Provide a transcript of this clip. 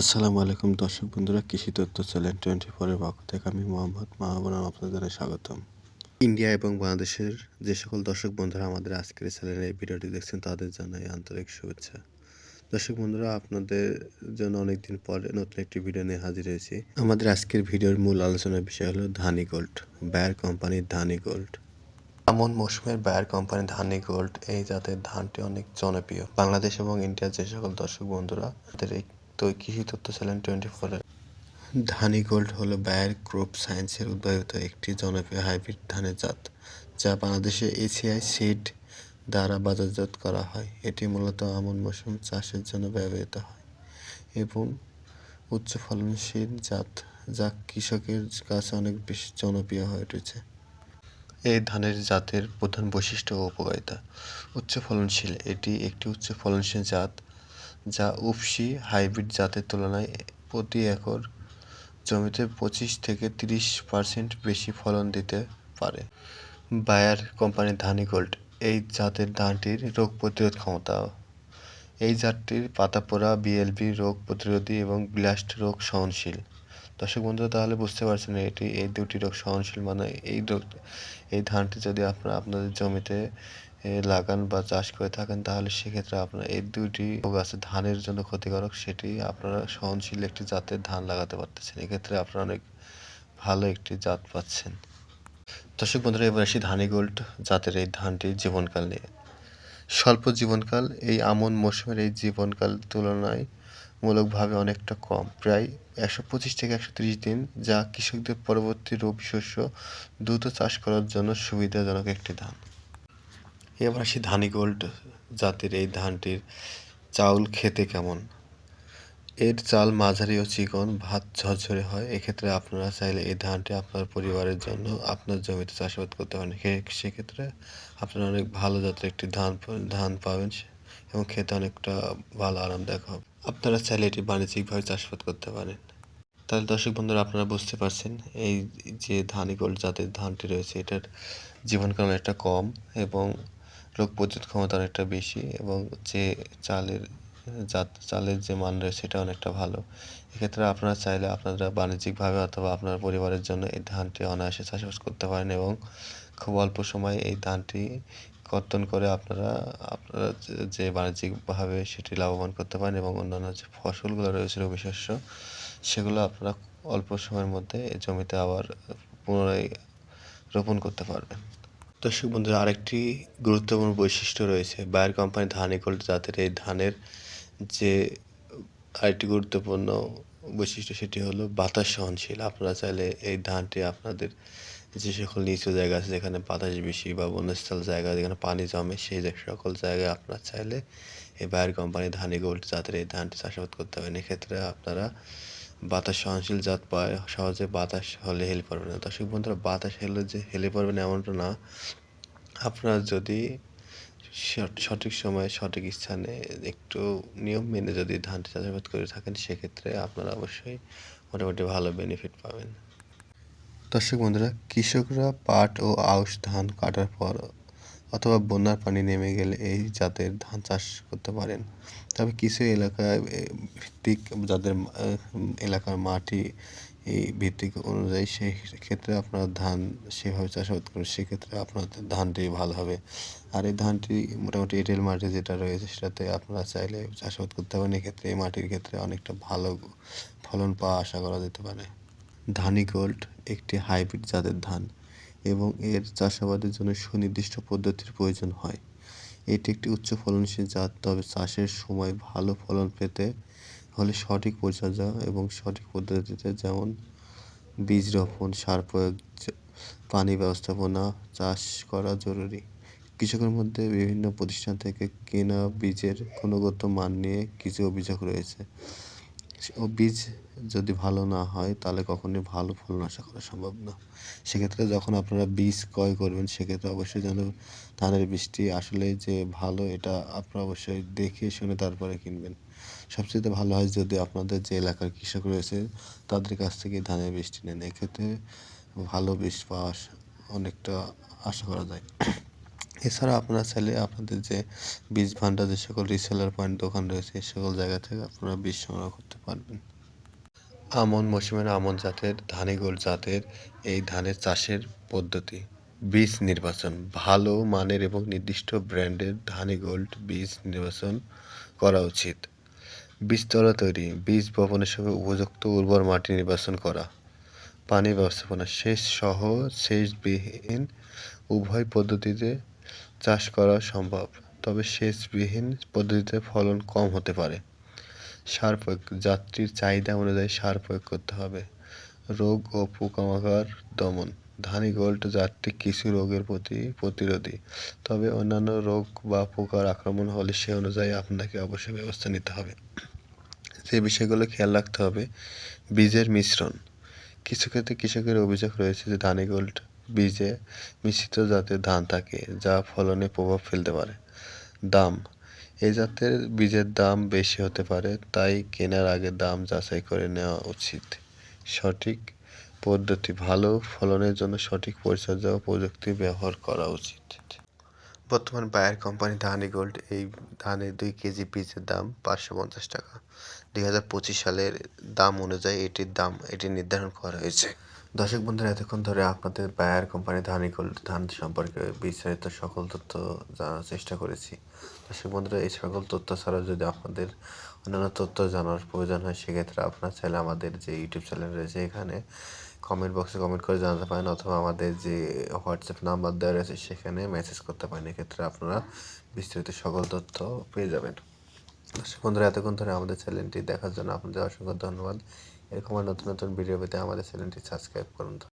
আসসালামু আলাইকুম দর্শক বন্ধুরা, কৃষি তথ্য চ্যানেল টোয়েন্টি ফোরের পক্ষ থেকে আমি মোহাম্মদ মাহবুরাম আপনাদের স্বাগতম। ইন্ডিয়া এবং বাংলাদেশের যে সকল দর্শক বন্ধুরা আমাদের আজকের চ্যানেলে এই ভিডিওটি দেখছেন, তাদের জানাই আন্তরিক শুভেচ্ছা। দর্শক বন্ধুরা, আপনাদের জন্য অনেকদিন পরে নতুন একটি ভিডিও নিয়ে হাজির হয়েছি। আমাদের আজকের ভিডিওর মূল আলোচনার বিষয় হলো ধানি গোল্ড বায়ার কোম্পানির ধানি গোল্ড আমন মৌসুমের বায়ার কোম্পানি ধানি গোল্ড এই জাতের ধানটি অনেক জনপ্রিয়। বাংলাদেশ এবং ইন্ডিয়ার যে সকল দর্শক বন্ধুরা, তাদের এই তো কৃষি তথ্য চ্যানেল টোয়েন্টি ফোরের ধানি গোল্ড হলো বায়ার ক্রপ সায়েন্সের উদ্ভাবিত একটি জনপ্রিয় হাইব্রিড ধানের জাত যা বাংলাদেশে এসিআই সিড দ্বারা বাজারজাত করা হয়। এটি মূলত আমন মৌসুম চাষের জন্য ব্যবহৃত হয় এবং উচ্চ ফলনশীল জাত যা কৃষকের কাছে অনেক বেশি জনপ্রিয় হয়ে উঠেছে। এই ধানের জাতের প্রধান বৈশিষ্ট্য ও উপকারিতা। উচ্চ ফলনশীল এটি একটি উচ্চ ফলনশীল জাত যা উফসি হাইব্রিড জাতের তুলনায় প্রতি একর জমিতে পঁচিশ থেকে তিরিশ পার্সেন্ট বেশি ফলন দিতে পারে। বায়ার কোম্পানির ধানি গোল্ড এই জাতের ধানটির রোগ প্রতিরোধ ক্ষমতা। এই জাতটির পাতা পোড়া বিএলবি রোগ প্রতিরোধী এবং ব্লাস্ট রোগ সহনশীল। দর্শক বন্ধুরা, তাহলে বুঝতে পারছেন এটি এই দুটি রোগ সহনশীল মানে এই রোগ এই ধানটি যদি আপনারা আপনাদের জমিতে লাগান বা চাষ করে থাকেন, তাহলে সেক্ষেত্রে আপনার এই দুইটি রোগ আছে, ধানের জন্য ক্ষতিকারক। সেটি আপনারা সহনশীল একটি জাতের ধান লাগাতে পারতেছেন। এক্ষেত্রে আপনারা অনেক ভালো একটি জাত পাচ্ছেন। দর্শক বন্ধুরা, এবার আসি ধানি গোল্ড জাতের এই ধানটির জীবনকাল নিয়ে। স্বল্প জীবনকাল, এই আমন মৌসুমের এই জীবনকাল তুলনায় মূলকভাবে অনেকটা কম। প্রায় একশো পঁচিশ থেকে একশো তিরিশ দিন যা কৃষকদের পরবর্তী রবি শস্য দ্রুত চাষ করার জন্য সুবিধাজনক একটি ধান। এবার আসি ধানি গোল্ড জাতের এই ধানটির চাউল খেতে কেমন? এর চাল মাঝারি ও চিকন, ভাত ঝরঝরে হয়। এক্ষেত্রে আপনারা চাইলে এই ধানটি আপনার পরিবারের জন্য, আপনার জমিতে চাষাবাদ করতে পারেন। সেক্ষেত্রে আপনারা অনেক ভালো জাতের একটি ধান ধান পাবেন এবং খেতে অনেকটা ভালো, আরামদায়ক হবে। আপনারা চাইলে এটি বাণিজ্যিকভাবে চাষাবাদ করতে পারেন। তাহলে দর্শক বন্ধুরা, আপনারা বুঝতে পারছেন, এই যে ধানি গোল্ড জাতের ধানটি রয়েছে, এটার জীবনকাল অনেকটা কম এবং রোগ প্রতিরোধ ক্ষমতা অনেকটা বেশি এবং যে চালের জাত, চালের যে মান রয়েছে সেটা অনেকটা ভালো। এক্ষেত্রে আপনারা চাইলে আপনারা বাণিজ্যিকভাবে অথবা আপনার পরিবারের জন্য এই ধানটি অনায়াসে চাষবাস করতে পারেন এবং খুব অল্প সময়ে এই ধানটি কর্তন করে আপনারা আপনারা যে বাণিজ্যিকভাবে সেটি লাভবান করতে পারেন এবং অন্যান্য যে ফসলগুলো রয়েছে রবি শস্য সেগুলো আপনারা অল্প সময়ের মধ্যে জমিতে আবার পুনরায় রোপণ করতে পারবেন। দর্শক বন্ধুরা, আরেকটি গুরুত্বপূর্ণ বৈশিষ্ট্য রয়েছে। বায়ার কোম্পানি ধান ইকোল্ড জাতের এই ধানের যে আরেকটি গুরুত্বপূর্ণ বৈশিষ্ট্য, সেটি হলো বাতাস সহনশীল। আপনারা চাইলে এই ধানটি আপনাদের যে সকল নিচু জায়গা আছে, যেখানে বাতাস বেশি বা বনস্থল জায়গা, যেখানে পানি জমে, সেই সকল জায়গায় আপনারা চাইলে এই বায়ার কোম্পানি ধানি গোল্ড জাতের এই ধানটি চাষাবাদ করতে পারেন। এক্ষেত্রে আপনারা বাতাস সহনশীল জাত পায়, সহজে বাতাস হলে হেলে পড়বে না। দর্শক বন্ধুরা, বাতাস হেলে যে হেলে পড়বে না এমনটা না। আপনারা যদি সঠিক সময়ে, সঠিক স্থানে একটু নিয়ম মেনে যদি ধানটি চাষাবাদ করে থাকেন, সেক্ষেত্রে আপনারা অবশ্যই মোটামুটি ভালো বেনিফিট পাবেন। দর্শক বন্ধুরা, কৃষকরা পাট ও আউশ ধান কাটার পর অথবা বন্যার পানি নেমে গেলে এই জাতের ধান চাষ করতে পারেন। তবে কিছু এলাকায় ভিত্তিক যাদের এলাকার মাটি এই ভিত্তিক অনুযায়ী সেই ক্ষেত্রে আপনার ধান সেভাবে চাষাবাদ করুন সেক্ষেত্রে আপনার ধানটি ভালো হবে। আর এই ধানটি মোটামুটি এঁটেল মাটি যেটা রয়েছে সেটাতে আপনারা চাইলে চাষাবাদ করতে পারেন। এক্ষেত্রে এই মাটির ক্ষেত্রে অনেকটা ভালো ফলন পাওয়া আশা করা যেতে পারে। ধানি গোল্ড একটি হাইব্রিড জাতের ধান। এবং এর চাষাবাদের জন্য সুনির্দিষ্ট পদ্ধতির প্রয়োজন হয়। এটি একটি উচ্চ ফলনশীল জাত, তবে চাষের সময় ভালো ফলন পেতে হলে সঠিক পরিচর্যা এবং সঠিক পদ্ধতিতে যেমন বীজ রোপণ, সার প্রয়োগ পানি ব্যবস্থাপনা চাষ করা জরুরি। কৃষকের মধ্যে বিভিন্ন প্রতিষ্ঠান থেকে কেনা বীজের গুণগত মান নিয়ে কিছু অভিযোগ রয়েছে। ও বীজ যদি ভালো না হয়, তাহলে কখনোই ভালো ফলন আশা করা সম্ভব না। সেক্ষেত্রে যখন আপনারা বীজ ক্রয় করবেন, সেক্ষেত্রে অবশ্যই যেন ধানের বীজটি আসলে যে ভালো, এটা আপনারা অবশ্যই দেখে শুনে তারপরে কিনবেন। সবচেয়ে ভালো হয় যদি আপনাদের যে এলাকার কৃষক রয়েছে, তাদের কাছ থেকে ধানের বীজটি নেন। এক্ষেত্রে ভালো বীজ পাওয়া অনেকটা আশা করা যায়। এছাড়া আপনারা চাইলে আপনাদের যে বীজ ভান্ডার, যে সকল রিসেলার পয়েন্ট দোকান রয়েছে এই সকল জায়গা থেকে আপনারা বীজ সংগ্রহ করতে পারবেন। আমন মৌসুমের আমন জাতের ধানিগোল জাতের এই ধানের চাষের পদ্ধতি। বীজ নির্বাচন, ভালো মানের এবং নির্দিষ্ট ব্র্যান্ডের ধানি গোল্ড বীজ নির্বাচন করা উচিত। বীজতলা তৈরি, বীজ বপনের সময় উপযুক্ত উর্বর মাটি নির্বাচন করা। পানি ব্যবস্থাপনা, সেচ সহ সেচবিহীন উভয় পদ্ধতিতে চাষ করা সম্ভব, তবে সেচবিহীন পদ্ধতিতে ফলন কম হতে পারে। সার প্রয়োগ, যাত্রীর চাহিদা অনুযায়ী সার প্রয়োগ করতে হবে। রোগ ও পোকামাকড় দমন, ধানি গোল্ড জাতটি কিছু রোগের প্রতি প্রতিরোধী, তবে অন্যান্য রোগ বা পোকার আক্রমণ হলে সে অনুযায়ী আপনাকে অবশ্যই ব্যবস্থা নিতে হবে। যে বিষয়গুলো খেয়াল রাখতে হবে। বীজের মিশ্রণ, কিছু ক্ষেত্রে কৃষকের অভিযোগ রয়েছে যে ধানি গোল্ড বীজে মিশ্রিত জাতের ধান থাকে, যা ফলনে প্রভাব ফেলতে পারে। দাম, এই জাতের বীজের দাম বেশি হতে পারে, তাই কেনার আগে দাম যাচাই করে নেওয়া উচিত। সঠিক পদ্ধতি, ভালো ফলনের জন্য সঠিক পরিচর্যা ও প্রযুক্তি ব্যবহার করা উচিত। বর্তমান বায়ার কোম্পানি ধানি গোল্ড, এই ধানের দুই কেজি বীজের দাম পাঁচশো পঞ্চাশ টাকা। দুই হাজার পঁচিশ সালের দাম অনুযায়ী এটির দাম, এটি নির্ধারণ করা হয়েছে। দর্শক বন্ধুরা, এতক্ষণ ধরে আপনাদের বায়ার কোম্পানি ধানি ধান সম্পর্কে বিস্তারিত সকল তথ্য জানার চেষ্টা করেছি। দর্শক বন্ধুরা, এই সকল তথ্য ছাড়া যদি আপনাদের অন্যান্য তথ্য জানার প্রয়োজন হয়, সেক্ষেত্রে আপনার চাইলে আমাদের যে ইউটিউব চ্যানেল রয়েছে এখানে কমেন্ট বক্সে কমেন্ট করে জানাতে পারেন অথবা আমাদের যে হোয়াটসঅ্যাপ নাম্বার দেওয়া রয়েছে, সেখানে মেসেজ করতে পারেন। এক্ষেত্রে আপনারা বিস্তারিত সকল তথ্য পেয়ে যাবেন। দর্শক বন্ধুরা, এতক্ষণ ধরে আমাদের চ্যানেলটি দেখার জন্য আপনাদের অসংখ্য ধন্যবাদ। এরকম আর নতুন নতুন ভিডিও পেতে আমাদের চ্যানেলটি সাবস্ক্রাইব করুন